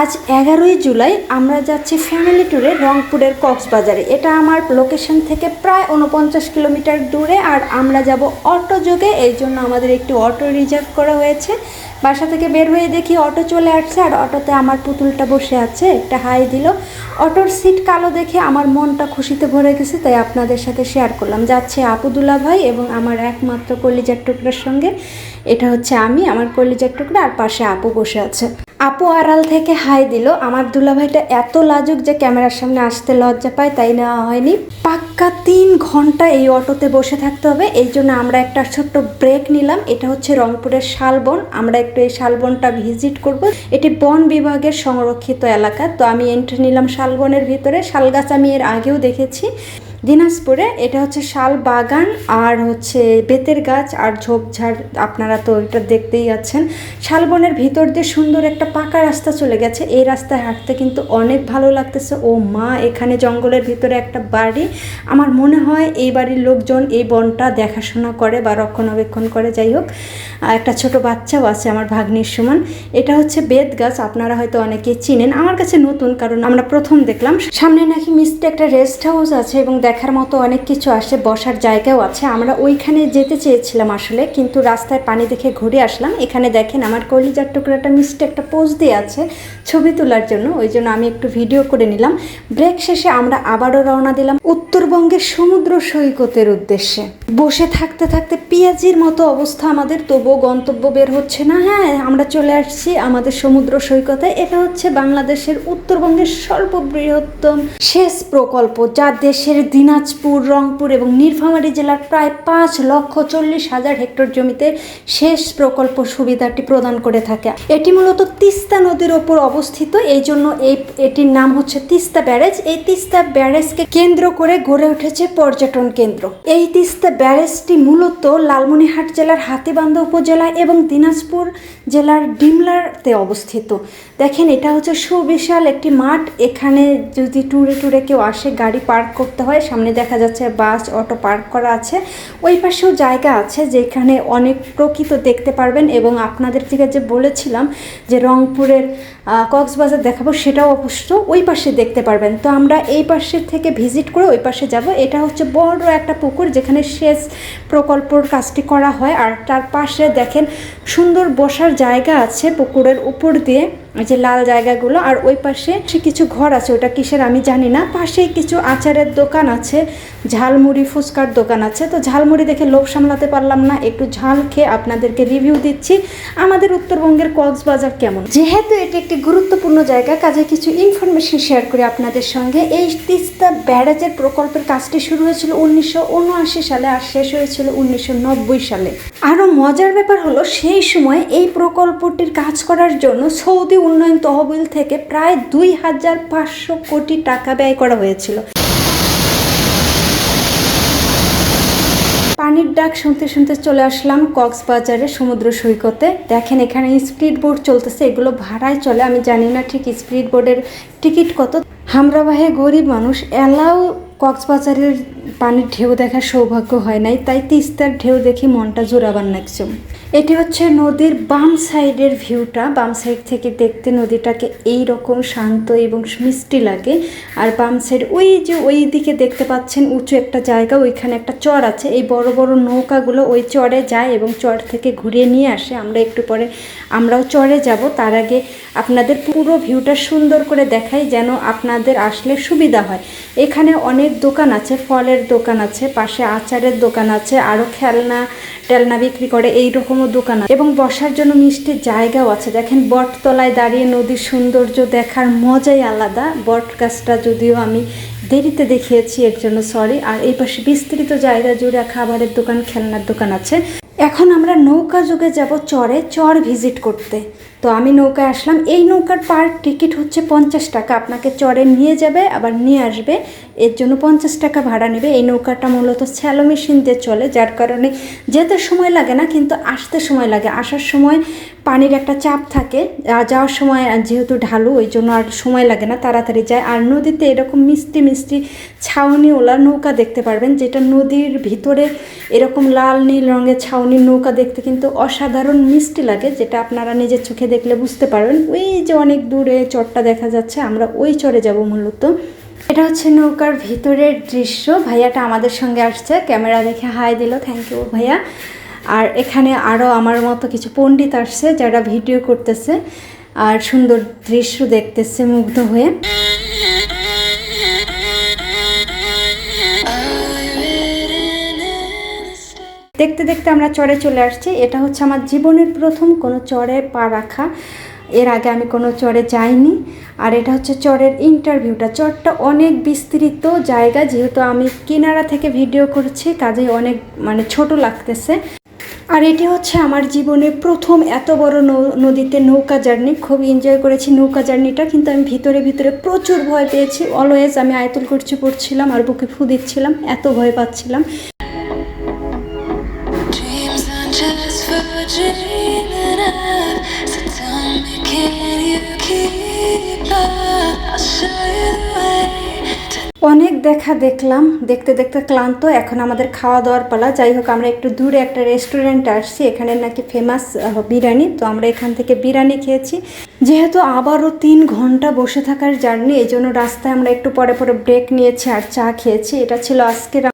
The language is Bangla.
আজ এগারোই জুলাই, আমরা যাচ্ছি ফ্যামিলি ট্যুরে রংপুরের কক্সবাজারে। এটা আমার লোকেশন থেকে প্রায় উনপঞ্চাশ কিলোমিটার দূরে আর আমরা যাব অটো যোগে, এই জন্য আমাদের একটি অটো রিজার্ভ করা হয়েছে। বাসা থেকে বের হয়ে দেখি অটো চলে আসছে আর অটোতে আমার পুতুলটা বসে আছে, একটা হাই দিল। অটোর সিট কালো দেখে আমার মনটা খুশিতে ভরে গেছে, তাই আপনাদের সাথে শেয়ার করলাম। যাচ্ছে আপুদুল্লা ভাই এবং আমার একমাত্র কলিজার টুকরার সঙ্গে। এটা হচ্ছে আমি, আমার কলিজার টুকরা আর পাশে আপু বসে আছে। আপু আড়াল থেকে হাই দিল। আমার দুলাভাইটা এত লাজুক যে ক্যামেরার সামনে আসতে লজ্জা পায়, তাই নেওয়া হয়নি। পাক্কা তিন ঘণ্টা এই অটোতে বসে থাকতে হবে, এই জন্য আমরা একটা ছোট্ট ব্রেক নিলাম। এটা হচ্ছে রংপুরের শালবন, আমরা একটু এই শালবনটা ভিজিট করব। এটি বন বিভাগের সংরক্ষিত এলাকা, তো আমি এন্ট্রি নিলাম শালবনের ভিতরে। শালগাছ আমি এর আগেও দেখেছি। দিনাজপুরে এটা হচ্ছে শাল বাগান আর হচ্ছে বেতের গাছ আর ঝোপঝাড় আপনারা তো এটা দেখতেই আছেন। শালবনের ভিতর দিয়ে সুন্দর একটা পাকা রাস্তা চলে গেছে। এই রাস্তায় হাঁটতে কিন্তু অনেক ভালো লাগতেছে। ও মা, এখানে জঙ্গলের ভিতরে একটা বাড়ি। আমার মনে হয় এই বাড়ির লোকজন এই বনটা দেখাশোনা করে বা রক্ষণাবেক্ষণ করে। যাই হোক, একটা ছোট বাচ্চাও আছে আমার ভাগ্নির সমান। এটা হচ্ছে বেত গাছ, আপনারা হয়তো অনেকেই চিনেন। আমার কাছে নতুন, কারণ আমরা প্রথম দেখলাম। সামনে নাকি মিষ্টি একটা রেস্ট হাউস আছে এবং দেখার মতো অনেক কিছু আসে, বসার জায়গাও আছে। আমরা ওইখানে যেতে চেয়েছিলাম আসলে, কিন্তু রাস্তায় পানি দেখে ঘুরে আসলাম। এখানে দেখেন আমার কলিজার টুকরাটা মিষ্টি একটা পোজ দিয়ে আছে ছবি তোলার জন্য, ওই জন্য আমি একটু ভিডিও করে নিলাম। ব্রেক শেষে আমরা আবারও রওনা দিলাম উত্তরবঙ্গের সমুদ্র সৈকতের উদ্দেশ্যে। বসে থাকতে থাকতে পেঁয়াজির মতো অবস্থা আমাদের, তবুও গন্তব্য বের হচ্ছে না। হ্যাঁ আমরা চলে আসছি আমাদের সমুদ্র সৈকতে। এটা হচ্ছে বাংলাদেশের উত্তরবঙ্গের সর্ববৃহত্তম শেষ প্রকল্প, যা দেশের দিনাজপুর, রংপুর এবং নীলফামারী জেলার প্রায় পাঁচ লক্ষ চল্লিশ হাজার হেক্টর জমিতে সেচ প্রকল্প সুবিধাটি প্রদান করে থাকে। এটি মূলত তিস্তা নদীর ওপর অবস্থিত। এই জন্য এই, এটির নাম হচ্ছে তিস্তা ব্যারেজ। এই তিস্তা ব্যারেজকে কেন্দ্র করে গড়ে উঠেছে পর্যটন কেন্দ্র। এই তিস্তা ব্যারেজটি মূলত লালমনিরহাট জেলার হাতিবান্ধা উপজেলা এবং দিনাজপুর জেলার ডিমলাতে অবস্থিত। দেখেন, এটা হচ্ছে সুবিশাল একটি মাঠ। এখানে যদি ট্যুরে ট্যুরে কেউ আসে, গাড়ি পার্ক করতে হয় সামনে দেখা যাচ্ছে বাস, অটো পার্ক করা আছে। ওই পাশেও জায়গা আছে যেখানে অনেক প্রকৃত দেখতে পারবেন এবং আপনাদের থেকে যে বলেছিলাম যে রংপুরের কক্সবাজার দেখাবো সেটাও অবশ্য ওই পাশে দেখতে পারবেন। তো আমরা এই পাশে থেকে ভিজিট করে ওই পাশে যাব। এটা হচ্ছে বড় একটা পুকুর যেখানে সেচ প্রকল্পর কাজটি করা হয়। আর তার পাশে দেখেন সুন্দর বসার জায়গা আছে পুকুরের উপর দিয়ে। যে লাল জায়গাগুলো, আর ওই পাশে কিছু ঘর আছে, ওটা কিসের আমি জানি না। পাশেই কিছু আচারের দোকান আছে, ঝালমুড়ি ফুচকার দোকান আছে। তো ঝালমুড়ি দেখে লোভ সামলাতে পারলাম না, একটু ঝাল খেয়ে আপনাদেরকে রিভিউ দিচ্ছি। আমাদের উত্তরবঙ্গের কক্সবাজার কেমন? যেহেতু এটি একটি গুরুত্বপূর্ণ জায়গা, কাজে কিছু ইনফরমেশন শেয়ার করি আপনাদের সঙ্গে। এই তিস্তা ব্যারেজের প্রকল্পের কাজটি শুরু হয়েছিল উনিশশো উনআশি সালে আর শেষ হয়েছিল উনিশশো নব্বই সালে। আরও মজার ব্যাপার হলো, সেই সময় এই প্রকল্পটির কাজ করার জন্য সৌদি উন্নয়ন তহবিল থেকে প্রায় দুই হাজার পাঁচশো কোটি টাকা ব্যয় করা হয়েছিল। পানির ডাক শুনতে শুনতে চলে আসলাম কক্সবাজারে সমুদ্র সৈকতে। দেখেন এখানে স্পিড বোর্ড চলতেছে, এগুলো ভাড়ায় চলে। আমি জানি না ঠিক স্পিড বোর্ডের টিকিট কত। হামরাবাহে গরিব মানুষ, এলাও কক্সবাজারের পানির ঢেউ দেখার সৌভাগ্য হয় নাই, তাই তিস্তার ঢেউ দেখি মনটা জোরাবার লাগছে। এটি হচ্ছে নদীর বাম সাইডের ভিউটা বাম সাইড থেকে দেখতে নদীটাকে এই রকম শান্ত এবং মিষ্টি লাগে। আর বাম সাইড ওই যে ওই দিকে দেখতে পাচ্ছেন উঁচু একটা জায়গা, ওইখানে একটা চর আছে। এই বড় বড় নৌকাগুলো ওই চরে যায় এবং চর থেকে ঘুরিয়ে নিয়ে আসে। আমরা একটু পরে আমরাও চরে যাব। তার আগে আপনাদের পুরো ভিউটা সুন্দর করে দেখাই যেন আপনাদের আসলে সুবিধা হয়। এখানে অনেক দোকান আছে, ফলের দোকান আছে, পাশে আচারের দোকান আছে আরও খেলনা, টেলনা বিক্রি করে এই রকমও দোকান আছে এবং বসার জন্য মিষ্টির জায়গাও আছে। দেখেন বটতলায় দাঁড়িয়ে নদীর সৌন্দর্য দেখার মজাই আলাদা। বট গাছটা যদিও আমি দেরিতে দেখিয়েছি, এর জন্য সরি আর এই পাশে বিস্তৃত জায়গা জুড়ে খাবারের দোকান, খেলনার দোকান আছে। এখন আমরা নৌকা যুগে যাব চরে, চর ভিজিট করতে। তো আমি নৌকায় আসলাম। এই নৌকার পার টিকিট হচ্ছে পঞ্চাশ টাকা। আপনাকে চরে নিয়ে যাবে, আবার নিয়ে আসবে। এর জন্য পঞ্চাশ টাকা ভাড়া নেবে। এই নৌকাটা মূলত স্যালো মেশিন দিয়ে চলে, যার কারণে যেতে সময় লাগে না, কিন্তু আসতে সময় লাগে। আসার সময় পানির একটা চাপ থাকে। যাওয়ার সময় যেহেতু ঢালু, ওই জন্য আর সময় লাগে না, তাড়াতাড়ি যায়। আর নদীতে এরকম মিষ্টি মিষ্টি ছাউনিওয়ালা নৌকা দেখতে পারবেন, যেটা নদীর ভিতরে এরকম লাল, নীল রঙের ছাউনির নৌকা দেখতে কিন্তু অসাধারণ মিষ্টি লাগে, যেটা আপনারা নিজের চোখে দেখলে বুঝতে পারবেন। ওই যে অনেক দূরে চরটা দেখা যাচ্ছে, আমরা ওই চরে যাব মূলত। এটা হচ্ছে নৌকার ভিতরের দৃশ্য। ভাইয়াটা আমাদের সঙ্গে আসছে। ক্যামেরা দেখে হাই দিল থ্যাংক ইউ ভাইয়া। আর এখানে আরও আমার মতো কিছু পণ্ডিত আসছে যারা ভিডিও করতেছে আর সুন্দর দৃশ্য দেখতেছে মুগ্ধ হয়ে। দেখতে দেখতে আমরা চরে চলে আসছি। এটা হচ্ছে আমার জীবনের প্রথম কোনো চরে পা রাখা। এর আগে আমি কোনো চরে যাইনি। আর এটা হচ্ছে চরের ইন্টারভিউটা চরটা অনেক বিস্তৃত জায়গা, যেহেতু আমি কিনারা থেকে ভিডিও করছি, কাজেই অনেক মানে ছোট লাগতেছে। আর এটি হচ্ছে আমার জীবনে প্রথম এত বড় নদীতে নৌকা জার্নি। খুব এনজয় করেছি নৌকা জার্নিটা, কিন্তু আমি ভিতরে ভিতরে প্রচুর ভয় পেয়েছি। অলওয়েজ আমি আয়তুল করছি, পড়ছিলাম আর বুকে ফু দিচ্ছিলাম, এত ভয় পাচ্ছিলাম। অনেক দেখা দেখলাম, দেখতে দেখতে ক্লান্ত, এখন আমাদের খাওয়া দাওয়ার পালা। যাই হোক, আমরা একটু দূরে একটা রেস্টুরেন্ট আসছি, এখানে নাকি ফেমাস বিরিয়ানি। তো আমরা এখান থেকে বিরিয়ানি খেয়েছি। যেহেতু আবারও তিন ঘণ্টা বসে থাকার জার্নি এই জন্য রাস্তায় আমরা একটু পরে পরে ব্রেক নিয়েছি আর চা খেয়েছি। এটা ছিল আজকের